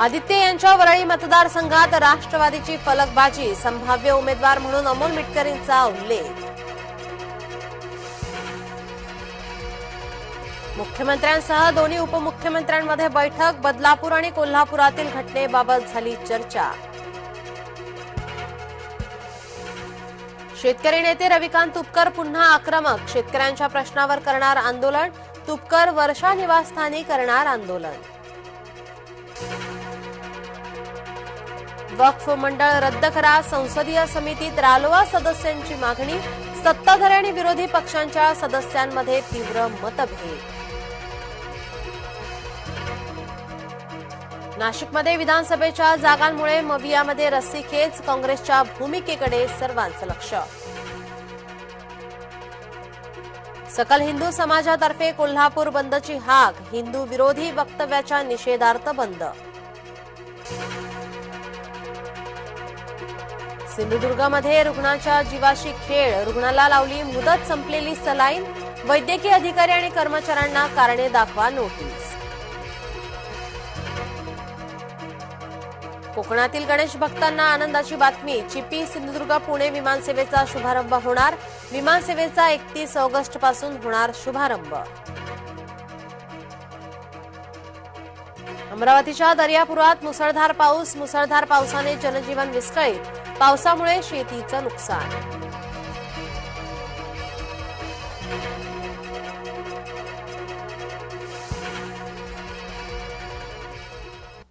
आदित्य यांच्या वरळी मतदारसंघात राष्ट्रवादीची फलकबाजी संभाव्य उमेदवार म्हणून अमोल मिटकरींचा उल्लेख. मुख्यमंत्र्यांसह दोन्ही उपमुख्यमंत्र्यांमध्ये बैठक बदलापूर आणि कोल्हापुरातील घटनेबाबत झाली चर्चा. शेतकरी नेते रविकांत तुपकर पुन्हा आक्रमक शेतकऱ्यांच्या प्रश्नावर करणार आंदोलन तुपकर वर्षा निवासस्थानी करणार आंदोलन. वक्फ मंडळ रद्द करा. संसदीय समितीत रालोआ सदस्यांची मागणी. सत्ताधारी आणि विरोधी पक्षांच्या सदस्यांमध्ये तीव्र मतभेद. नाशिकमध्ये विधानसभेच्या जागांमुळे मवियामध्ये रस्सीखेच काँग्रेसच्या भूमिकेकडे सर्वांचं लक्ष. सकल हिंदू समाजातर्फे कोल्हापूर बंदची हाक. हिंदू विरोधी वक्तव्याच्या निषेधार्थ बंद. सिंधुदुर्गमध्ये रुग्णाच्या जीवाशी खेळ. रुग्णाला लावली मुदत संपलेली सलाईन. वैद्यकीय अधिकारी आणि कर्मचाऱ्यांना कारणे दाखवा नोटीस कोकणातील गणेश भक्तांना आनंदाची बातमी. चिपी सिंधुदुर्ग पुणे विमानसेवेचा शुभारंभ होणार. विमानसेवेचा एकतीस ऑगस्टपासून होणार शुभारंभ. अमरावतीच्या दर्यापुरात मुसळधार पाऊस मुसळधार पावसाने जनजीवन विस्कळीत. पावसामुळे शेतीचं नुकसान.